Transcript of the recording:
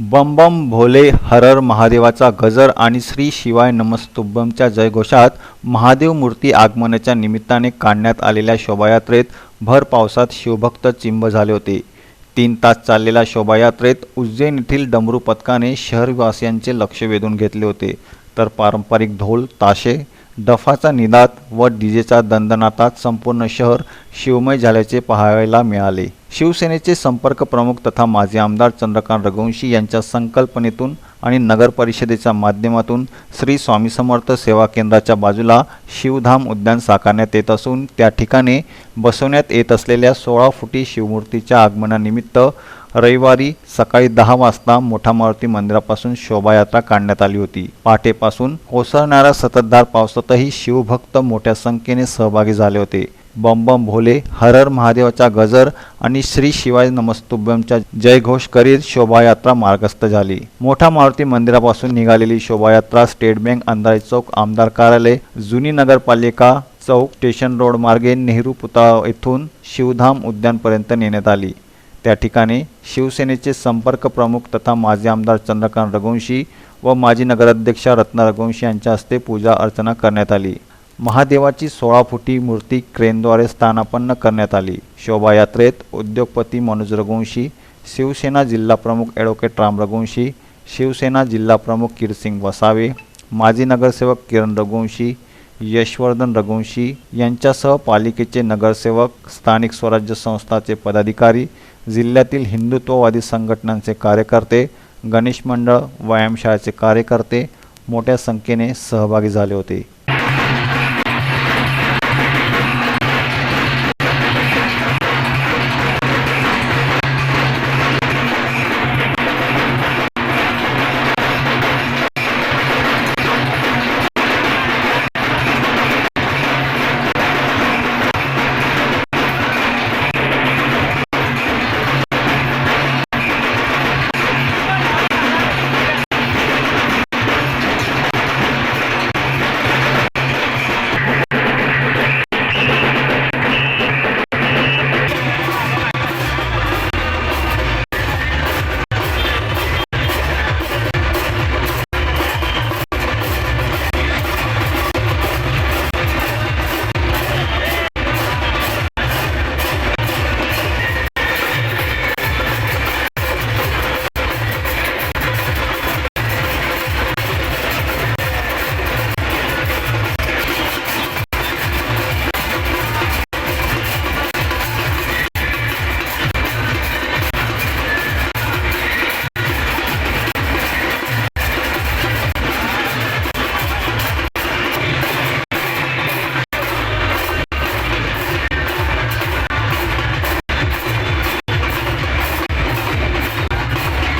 बम बम भोले हरर महादेवाचा गजर आणि श्री शिवाय नमस्तुभ्यमच्या जयघोषात महादेव मूर्ती आगमनाच्या निमित्ताने काढण्यात आलेल्या शोभायात्रेत भर पावसात शिवभक्त चिंब झाले होते. तीन तास चाललेल्या शोभायात्रेत उज्जैन येथील डमरू पथकाने शहरवासियांचे लक्ष वेधून घेतले होते. तर पारंपरिक ढोल ताशे डफाचा निनाद व डीजेचा दंदनातात संपूर्ण शहर शिवमय झाल्याचे पाहायला मिळाले. शिवसेनेचे संपर्क प्रमुख तथा माजी आमदार चंद्रकांत रघुवंशी यांच्या संकल्पनेतून आणि नगर परिषदेच्या माध्यमातून श्री स्वामी समर्थ सेवा केंद्राच्या बाजूला शिवधाम उद्यान साकारण्यात येत असून त्या ठिकाणी बसवण्यात येत असलेल्या सोळा फुटी शिवमूर्तीच्या आगमनानिमित्त रविवारी सकाळी दहा वाजता मोठा मारुती मंदिरापासून शोभायात्रा काढण्यात आली होती. पहाटेपासून कोसळणाऱ्या सततधार पावसातही शिवभक्त मोठ्या संख्येने सहभागी झाले होते. बम बम भोले हरर महादेवाचा गजर आणि श्री शिवाय नमस्तुभ्यमच्या जयघोष करीत शोभायात्रा मार्गस्थ झाली. मोठा मारुती मंदिरापासून निघालेली शोभायात्रा स्टेट बँक अंधारी चौक आमदार कार्यालय जुनी नगरपालिका चौक स्टेशन रोड मार्गे नेहरू पुतळा येथून शिवधाम उद्यानपर्यंत नेण्यात आली. त्या ठिकाणी शिवसेनेचे संपर्क प्रमुख तथा माजी आमदार चंद्रकांत रघुवंशी व माजी नगराध्यक्षा रत्ना रघुवंशी यांच्या हस्ते पूजा अर्चना करण्यात आली. महादेवाची सोळा फुटी मूर्ती क्रेनद्वारे स्थानापन्न करण्यात आली. शोभायात्रेत उद्योगपती मनोज रघुवंशी शिवसेना जिल्हा प्रमुख ॲडव्होकेट राम रघुवंशी शिवसेना जिल्हा प्रमुख किरसिंग वसावे माजी नगरसेवक किरण रघुवंशी यशवर्धन रघुवंशी यांच्यासह पालिकेचे नगरसेवक स्थानिक स्वराज्य संस्थाचे पदाधिकारी जिल्ह्यातील हिंदुत्ववादी संघटनांचे कार्यकर्ते गणेश मंडळ व्यायामशाळेचे कार्यकर्ते मोठ्या संख्येने सहभागी झाले होते.